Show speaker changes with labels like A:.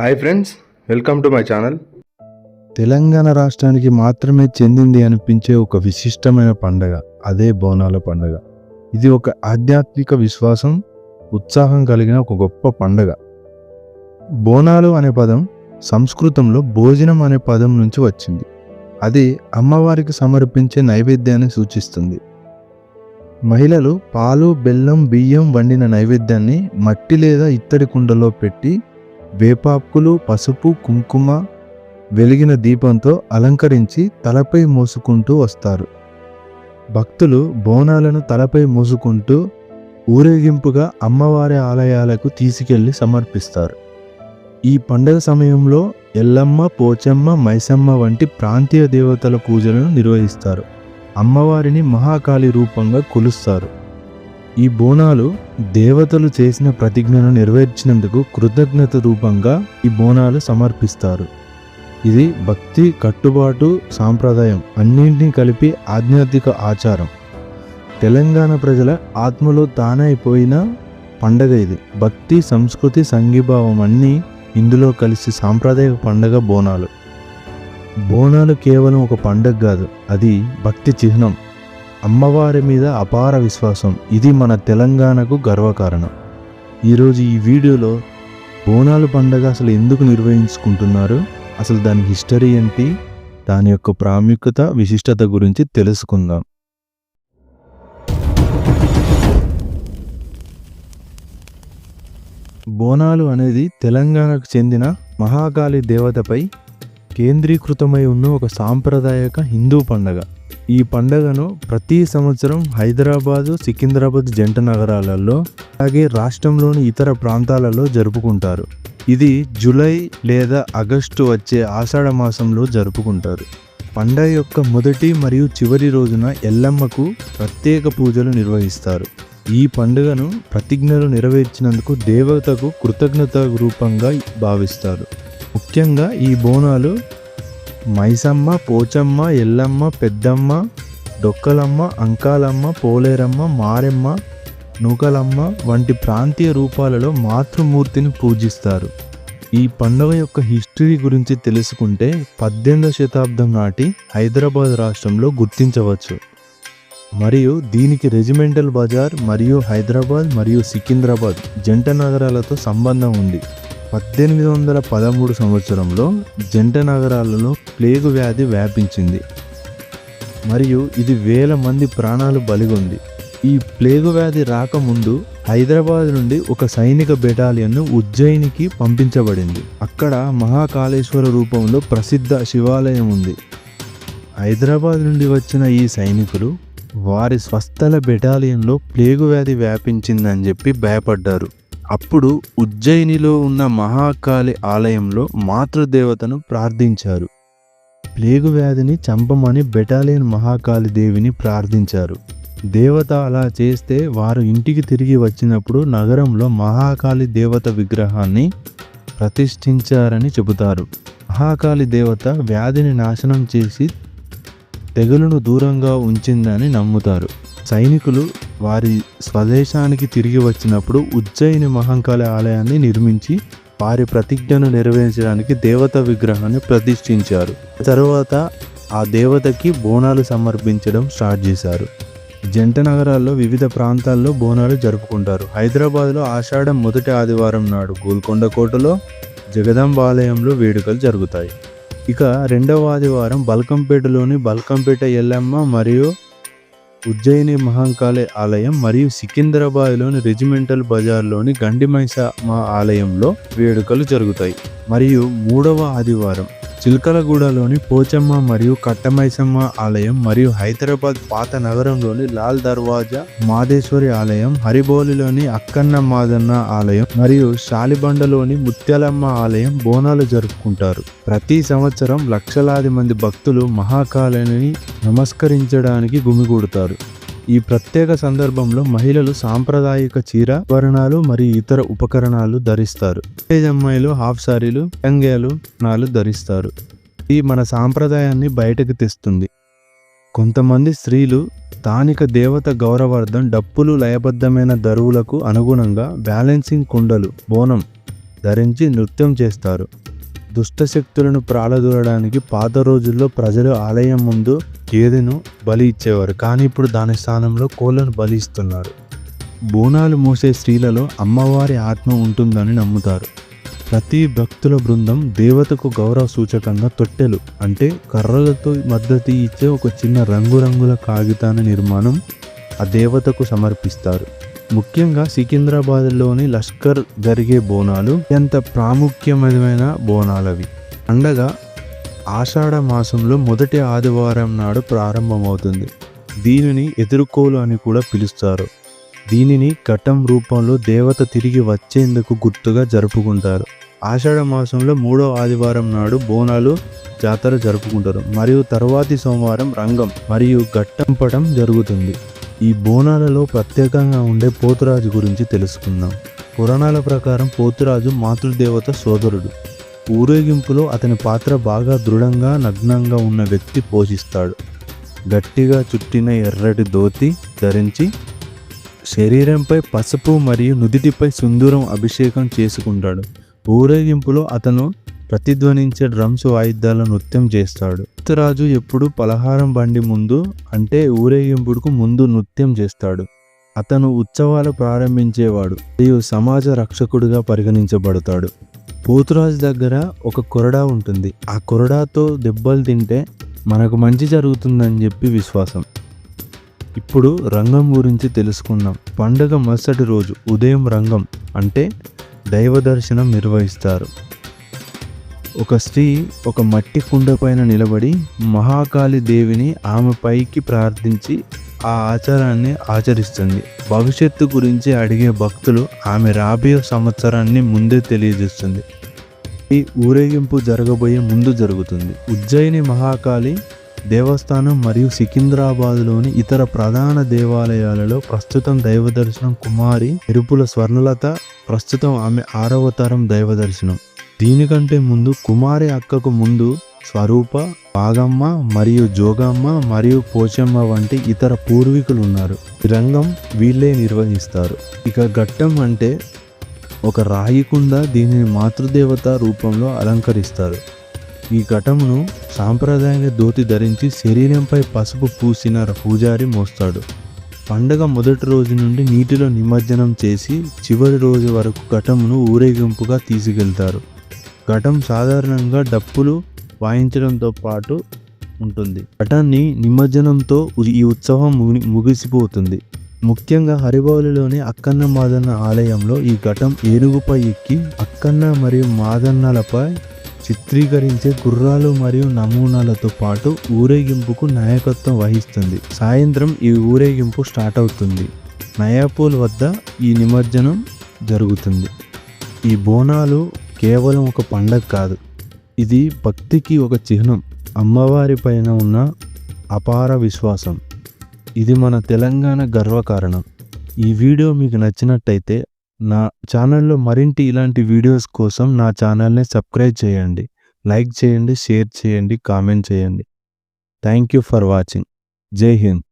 A: Hi friends welcome to my channel
B: Telangana రాష్ట్రానికి మాత్రమే చెందింది అనిపించే ఒక విశిష్టమైన పండగ అదే బోనాల పండగ. ఇది ఒక ఆధ్యాత్మిక విశ్వాసం ఉత్సాహం కలిగిన ఒక గొప్ప పండగ. బోనాలు అనే పదం సంస్కృతంలో భోజనం అనే పదం నుంచి వచ్చింది. అది అమ్మవారికి సమర్పించే నైవేద్యాన్ని సూచిస్తుంది. మహిళలు పాలు బెల్లం బియ్యం వండిన నైవేద్యాన్ని మట్టి లేదా ఇత్తడి కుండలో పెట్టి వేపాకులు పసుపు కుంకుమ వెలిగిన దీపంతో అలంకరించి తలపై మోసుకుంటూ వస్తారు. భక్తులు బోనాలను తలపై మోసుకుంటూ ఊరేగింపుగా అమ్మవారి ఆలయాలకు తీసుకెళ్ళి సమర్పిస్తారు. ఈ పండగ సమయంలో ఎల్లమ్మ పోచమ్మ మైసమ్మ వంటి ప్రాంతీయ దేవతల పూజలను నిర్వహిస్తారు. అమ్మవారిని మహాకాళి రూపంగా కొలుస్తారు. ఈ బోనాలు దేవతలు చేసిన ప్రతిజ్ఞను నెరవేర్చినందుకు కృతజ్ఞత రూపంగా ఈ బోనాలు సమర్పిస్తారు. ఇది భక్తి కట్టుబాటు సాంప్రదాయం అన్నింటినీ కలిపి ఆధ్యాత్మిక ఆచారం. తెలంగాణ ప్రజల ఆత్మలో తానైపోయిన పండగ ఇది. భక్తి సంస్కృతి సంఘీభావం అన్నీ ఇందులో కలిసి సాంప్రదాయ పండగ బోనాలు. బోనాలు కేవలం ఒక పండగ కాదు అది భక్తి చిహ్నం. అమ్మవారి మీద అపార విశ్వాసం. ఇది మన తెలంగాణకు గర్వకారణం. ఈరోజు ఈ వీడియోలో బోనాలు పండగ అసలు ఎందుకు నిర్వహించుకుంటున్నారు? అసలు దాని హిస్టరీ ఏంటి? దాని యొక్క ప్రాముఖ్యత విశిష్టత గురించి తెలుసుకుందాం. బోనాలు అనేది తెలంగాణకు చెందిన మహాకాళి దేవతపై కేంద్రీకృతమై ఉన్న ఒక సాంప్రదాయక హిందూ పండగ. ఈ పండగను ప్రతి సంవత్సరం హైదరాబాదు సికింద్రాబాద్ జంట నగరాలలో అలాగే రాష్ట్రంలోని ఇతర ప్రాంతాలలో జరుపుకుంటారు. ఇది జూలై లేదా ఆగస్టు వచ్చే ఆషాఢ మాసంలో జరుపుకుంటారు. పండగ యొక్క మొదటి మరియు చివరి రోజున ఎల్లమ్మకు ప్రత్యేక పూజలు నిర్వహిస్తారు. ఈ పండుగను ప్రతిజ్ఞలు నెరవేర్చినందుకు దేవతకు కృతజ్ఞత రూపంగా భావిస్తారు. ముఖ్యంగా ఈ బోనాలు మైసమ్మ పోచమ్మ ఎల్లమ్మ పెద్దమ్మ డొక్కలమ్మ అంకాలమ్మ పోలేరమ్మ మారెమ్మ నూకలమ్మ వంటి ప్రాంతీయ రూపాలలో మాతృమూర్తిని పూజిస్తారు. ఈ పండుగ యొక్క హిస్టరీ గురించి తెలుసుకుంటే పద్దెనిమిదవ శతాబ్దం నాటి హైదరాబాద్ రాష్ట్రంలో గుర్తించవచ్చు. మరియు దీనికి రెజిమెంటల్ బజార్ మరియు హైదరాబాద్ మరియు సికింద్రాబాద్ జంట నగరాలతో సంబంధం ఉంది. పద్దెనిమిది వందల పదమూడు సంవత్సరంలో జంట నగరాలలో ప్లేగు వ్యాధి వ్యాపించింది. మరియు ఇది వేల మంది ప్రాణాలు బలిగొంది. ఈ ప్లేగు వ్యాధి రాకముందు హైదరాబాద్ నుండి ఒక సైనిక బెటాలియన్ను ఉజ్జయినికి పంపించబడింది. అక్కడ మహాకాళేశ్వర రూపంలో ప్రసిద్ధ శివాలయం ఉంది. హైదరాబాద్ నుండి వచ్చిన ఈ సైనికులు వారి స్వస్థల బెటాలియన్లో ప్లేగు వ్యాధి వ్యాపించిందని చెప్పి భయపడ్డారు. అప్పుడు ఉజ్జయినిలో ఉన్న మహాకాళి ఆలయంలో మాతృదేవతను ప్రార్థించారు. ప్లేగు వ్యాధిని చంపమని బెటాలియన్ మహాకాళి దేవిని ప్రార్థించారు. దేవత అలా చేస్తే వారు ఇంటికి తిరిగి వచ్చినప్పుడు నగరంలో మహాకాళి దేవత విగ్రహాన్ని ప్రతిష్ఠించారని చెబుతారు. మహాకాళి దేవత వ్యాధిని నాశనం చేసి తెగులును దూరంగా ఉంచిందని నమ్ముతారు. సైనికులు వారి స్వదేశానికి తిరిగి వచ్చినప్పుడు ఉజ్జయిని మహంకాళి ఆలయాన్ని నిర్మించి వారి ప్రతిజ్ఞను నెరవేర్చడానికి దేవత విగ్రహాన్ని ప్రతిష్ఠించారు. తరువాత ఆ దేవతకి బోనాలు సమర్పించడం స్టార్ట్ చేశారు. జంట నగరాల్లో వివిధ ప్రాంతాల్లో బోనాలు జరుపుకుంటారు. హైదరాబాద్లో ఆషాఢం మొదటి ఆదివారం నాడు గోల్కొండ కోటలో జగదాంబ ఆలయంలో వేడుకలు జరుగుతాయి. ఇక రెండవ ఆదివారం బల్కంపేటలోని బల్కంపేట ఎల్లమ్మ మరియు ఉజ్జయిని మహంకాళి ఆలయం మరియు సికింద్రాబాద్లోని రెజిమెంటల్ బజార్లోని గండిమైసమ్మ ఆలయంలో వేడుకలు జరుగుతాయి. మరియు మూడవ ఆదివారం చిల్కలగూడలోని పోచమ్మ మరియు కట్టమైసమ్మ ఆలయం మరియు హైదరాబాద్ పాత నగరంలోని లాల్ దర్వాజా మాదేశ్వరి ఆలయం హరిబోలిలోని అక్కన్న మాదన్న ఆలయం మరియు శాలిబండలోని ముత్యాలమ్మ ఆలయం బోనాలు జరుపుకుంటారు. ప్రతి సంవత్సరం లక్షలాది మంది భక్తులు మహాకాళిని నమస్కరించడానికి గుమిగూడతారు. ఈ ప్రత్యేక సందర్భంలో మహిళలు సాంప్రదాయిక చీర వరణాలు మరియు ఇతర ఉపకరణాలు ధరిస్తారు. కాలేజ్ అమ్మాయిలు హాఫ్ సారీలు లంగాలు నాలు ధరిస్తారు. ఇది మన సాంప్రదాయాన్ని బయటకు తెస్తుంది. కొంతమంది స్త్రీలు స్థానిక దేవత గౌరవార్థం డప్పులు లయబద్ధమైన దరువులకు అనుగుణంగా బ్యాలెన్సింగ్ కుండలు బోనం ధరించి నృత్యం చేస్తారు. దుష్టశక్తులను ప్రాలదూరడానికి పాత రోజుల్లో ప్రజలు ఆలయం ముందు గేదెను బలి ఇచ్చేవారు. కానీ ఇప్పుడు దాని స్థానంలో కోళ్ళను బలి ఇస్తున్నారు. బోనాలు మోసే స్త్రీలలో అమ్మవారి ఆత్మ ఉంటుందని నమ్ముతారు. ప్రతి భక్తుల బృందం దేవతకు గౌరవ సూచకంగా తొట్టెలు అంటే కర్రలతో మద్దతు ఇచ్చే ఒక చిన్న రంగురంగుల కాగితాన నిర్మాణం ఆ దేవతకు సమర్పిస్తారు. ముఖ్యంగా సికింద్రాబాద్లోని లష్కర్ జరిగే బోనాలు అత్యంత ప్రాముఖ్యమైన బోనాలవి. పండగ ఆషాఢ మాసంలో మొదటి ఆదివారం నాడు ప్రారంభమవుతుంది. దీనిని ఎదుర్కోలు అని కూడా పిలుస్తారు. దీనిని ఘటం రూపంలో దేవత తిరిగి వచ్చేందుకు గుర్తుగా జరుపుకుంటారు. ఆషాఢ మాసంలో మూడో ఆదివారం నాడు బోనాలు జాతర జరుపుకుంటారు. మరియు తర్వాతి సోమవారం రంగం మరియు ఘట్టంపటం జరుగుతుంది. ఈ బోనాలలో ప్రత్యేకంగా ఉండే పోతురాజు గురించి తెలుసుకుందాం. పురాణాల ప్రకారం పోతురాజు మాతృదేవత సోదరుడు. ఊరేగింపులో అతని పాత్ర బాగా దృఢంగా నగ్నంగా ఉన్న వ్యక్తి పోషిస్తాడు. గట్టిగా చుట్టిన ఎర్రటి ధోతి ధరించి శరీరంపై పసుపు మరియు నుదిటిపై సుందూరం అభిషేకం చేసుకుంటాడు. ఊరేగింపులో అతను ప్రతిధ్వనించే డ్రమ్స్ వాయిద్యాల నృత్యం చేస్తాడు. రాజు ఎప్పుడు పలహారం బండి ముందు అంటే ఊరేగింపుడుకు ముందు నృత్యం చేస్తాడు. అతను ఉత్సవాలు ప్రారంభించేవాడు మరియు సమాజ రక్షకుడుగా పరిగణించబడతాడు. పోతురాజు దగ్గర ఒక కొరడా ఉంటుంది. ఆ కొరడాతో దెబ్బలు తింటే మనకు మంచి జరుగుతుందని చెప్పి విశ్వాసం. ఇప్పుడు రంగం గురించి తెలుసుకుందాం. పండగ మరుసటి రోజు ఉదయం రంగం అంటే దైవ దర్శనం నిర్వహిస్తారు. ఒక స్త్రీ ఒక మట్టి కుండ పైన నిలబడి మహాకాళి దేవిని ఆమె పైకి ప్రార్థించి ఆ ఆచారాన్ని ఆచరిస్తుంది. భవిష్యత్తు గురించి అడిగే భక్తులు ఆమె రాబోయే సంవత్సరాన్ని ముందే తెలియజేస్తుంది. ఈ ఊరేగింపు జరగబోయే ముందు జరుగుతుంది. ఉజ్జయిని మహాకాళి దేవస్థానం మరియు సికింద్రాబాద్లోని ఇతర ప్రధాన దేవాలయాలలో ప్రస్తుతం దైవ దర్శనం కుమారి ఎరుపుల స్వర్ణలత ప్రస్తుతం ఆమె ఆరవ తరం దైవ దర్శనం దీనికంటే ముందు కుమారి అక్కకు ముందు స్వరూప పాగమ్మ మరియు జోగమ్మ మరియు పోచమ్మ వంటి ఇతర పూర్వీకులు ఉన్నారు ఈ రంగం వీళ్ళే నిర్వహిస్తారు. ఇక ఘట్టం అంటే ఒక రాయి కుండ దీనిని మాతృదేవత రూపంలో అలంకరిస్తారు. ఈ ఘటమును సాంప్రదాయంగా ధోతి ధరించి శరీరంపై పసుపు పూసిన పూజారి మోస్తాడు. పండగ మొదటి రోజు నుండి నీటిలో నిమజ్జనం చేసి చివరి రోజు వరకు ఘటమును ఊరేగింపుగా తీసుకెళ్తారు. ఘటం సాధారణంగా డప్పులు వాయించడంతో పాటు ఉంటుంది. ఘటాన్ని నిమజ్జనంతో ఈ ఉత్సవం ముగి- ముగిసిపోతుంది. ముఖ్యంగా హరిబౌలిలోని అక్కన్న మాదన్న ఆలయంలో ఈ ఘటం ఏనుగుపై ఎక్కి అక్కన్న మరియు మాదన్నలపై చిత్రీకరించే గుర్రాలు మరియు నమూనాలతో పాటు ఊరేగింపుకు నాయకత్వం వహిస్తుంది. సాయంత్రం ఈ ఊరేగింపు స్టార్ట్ అవుతుంది. నయాపూల్ వద్ద ఈ నిమజ్జనం జరుగుతుంది. ఈ బోనాలు కేవలం ఒక పండగ కాదు. ఇది భక్తికి ఒక చిహ్నం. అమ్మవారి పైన ఉన్న అపార విశ్వాసం. ఇది మన తెలంగాణ గర్వకారణం ఈ వీడియో మీకు నచ్చినట్టయితే నా ఛానల్లో మరింటి ఇలాంటి వీడియోస్ కోసం నా ఛానల్ని సబ్స్క్రైబ్ చేయండి. లైక్ చేయండి షేర్ చేయండి కామెంట్ చేయండి. Thank you for watching. Jai Hind.